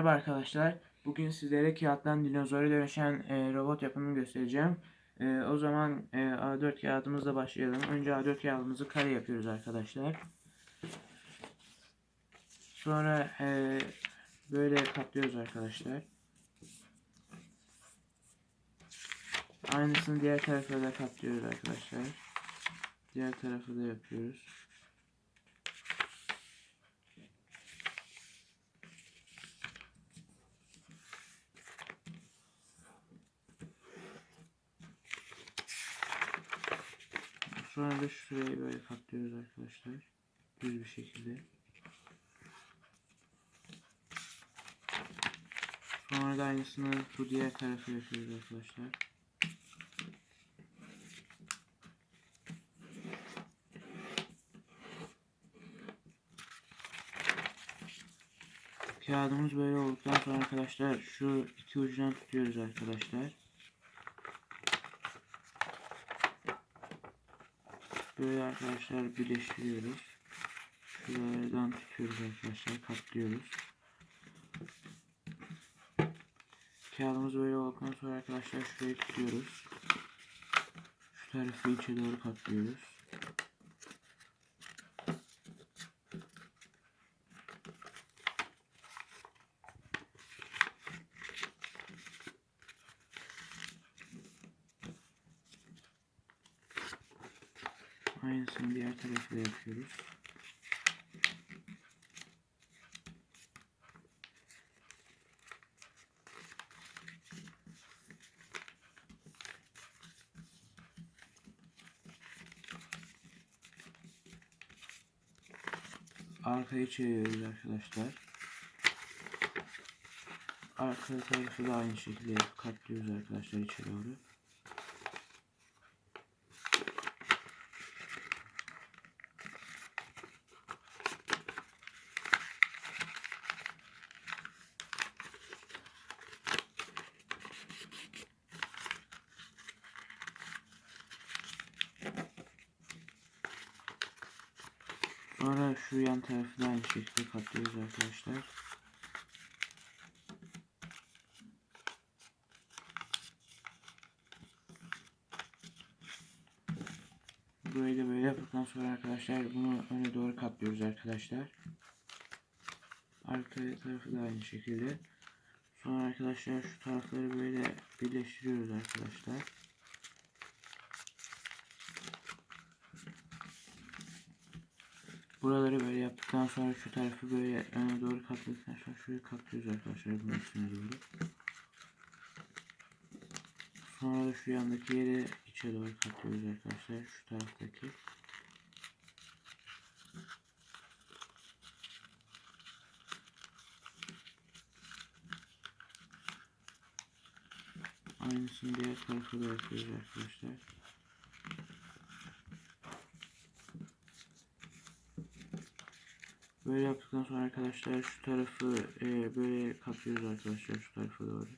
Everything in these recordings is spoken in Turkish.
Merhaba arkadaşlar. Bugün sizlere kağıttan dinozora dönüşen e, robot yapımını göstereceğim. E, o zaman e, A4 kağıdımızla başlayalım. Önce A4 kağıdımızı kare yapıyoruz arkadaşlar. Sonra e, böyle katlıyoruz arkadaşlar. Aynısını diğer tarafa da katlıyoruz arkadaşlar. Diğer tarafı da yapıyoruz. Sonra da şurayı böyle katlıyoruz arkadaşlar. Düz bir şekilde. Sonra da aynısını bu diğer tarafa yapıyoruz arkadaşlar. Kağıdımız böyle olduktan sonra arkadaşlar şu iki ucundan tutuyoruz arkadaşlar. Böyle arkadaşlar birleştiriyoruz. Şuralardan tutuyoruz arkadaşlar. Katlıyoruz. Kağıdımız böyle olduktan sonra arkadaşlar şurayı tutuyoruz. Şu tarafı içe doğru katlıyoruz. Aynısını diğer tarafı da yapıyoruz. Arkayı çeviriyoruz arkadaşlar. Arka tarafı da aynı şekilde katlıyoruz arkadaşlar içe doğru. Sonra şu yan tarafı da aynı şekilde katlıyoruz arkadaşlar. Böyle böyle yaptıktan sonra arkadaşlar bunu öne doğru katlıyoruz arkadaşlar. Arka tarafı da aynı şekilde. Sonra arkadaşlar şu tarafları böyle birleştiriyoruz arkadaşlar. Buraları böyle yaptıktan sonra şu tarafı böyle öne doğru katladıktan sonra şurayı katlıyoruz arkadaşlar bunun üstüne doğru. Sonra da şu yandaki yeri içe doğru katlıyoruz arkadaşlar şu taraftaki. Aynısını diğer tarafa da yapıyoruz arkadaşlar. Böyle yaptıktan sonra arkadaşlar şu tarafı e, böyle katlıyoruz arkadaşlar şu tarafa doğru.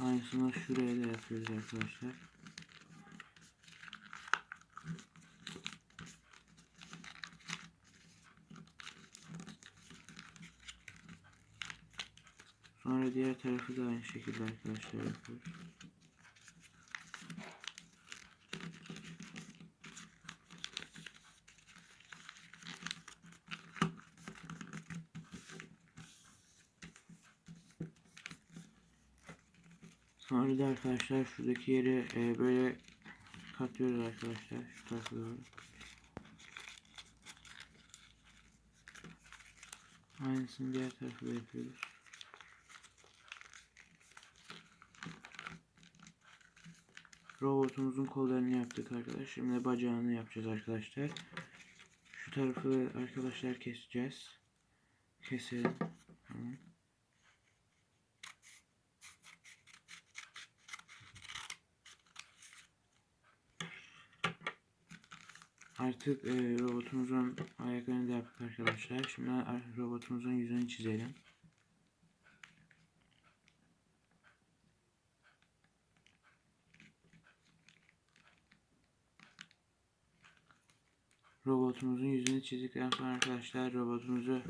Aynısını şuraya da yapıyoruz arkadaşlar. Sonra diğer tarafı da aynı şekilde arkadaşlar yapıyoruz. Sonra da arkadaşlar şuradaki yeri e, böyle katlıyoruz arkadaşlar şu tarafa doğru. Aynısını diğer tarafa da yapıyoruz. Robotumuzun kollarını yaptık arkadaşlar. Şimdi bacağını yapacağız arkadaşlar. Şu tarafı arkadaşlar keseceğiz. Keselim. Artık e, robotumuzun ayaklarını da yaptık arkadaşlar. Şimdi robotumuzun yüzünü çizelim. robotumuzun yüzünü çizdikten sonra arkadaşlar robotumuzu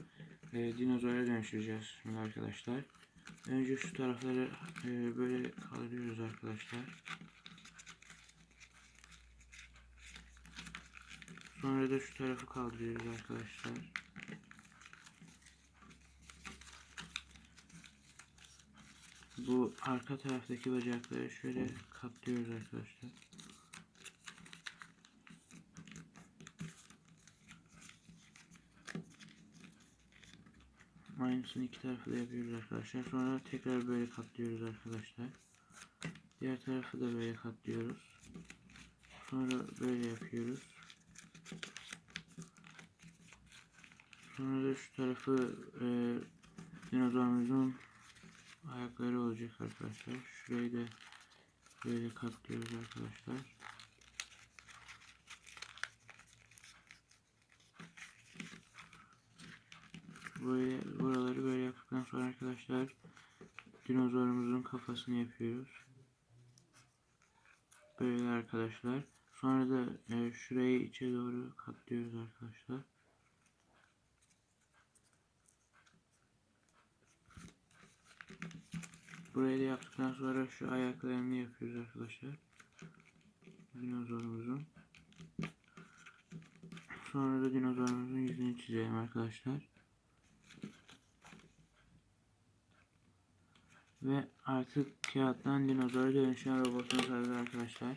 e, dinozora dönüştüreceğiz şimdi arkadaşlar. Önce şu tarafları e, böyle kaldırıyoruz arkadaşlar. Sonra da şu tarafı kaldırıyoruz arkadaşlar. Bu arka taraftaki bacakları şöyle katlıyoruz arkadaşlar. Aynısını iki tarafı da yapıyoruz arkadaşlar. Sonra tekrar böyle katlıyoruz arkadaşlar. Diğer tarafı da böyle katlıyoruz. Sonra böyle yapıyoruz. Sonra da şu tarafı e, dinozorumuzun ayakları olacak arkadaşlar. Şurayı da böyle katlıyoruz arkadaşlar. Böyle buraları böyle yaptıktan sonra arkadaşlar dinozorumuzun kafasını yapıyoruz. Böyle arkadaşlar. Sonra da e, şurayı içe doğru katlıyoruz arkadaşlar. Burayı da yaptıktan sonra şu ayaklarını yapıyoruz arkadaşlar. Dinozorumuzun. Sonra da dinozorumuzun yüzünü çizelim arkadaşlar. Ve artık kağıttan dinozora dönüşen robotumuz hazır arkadaşlar.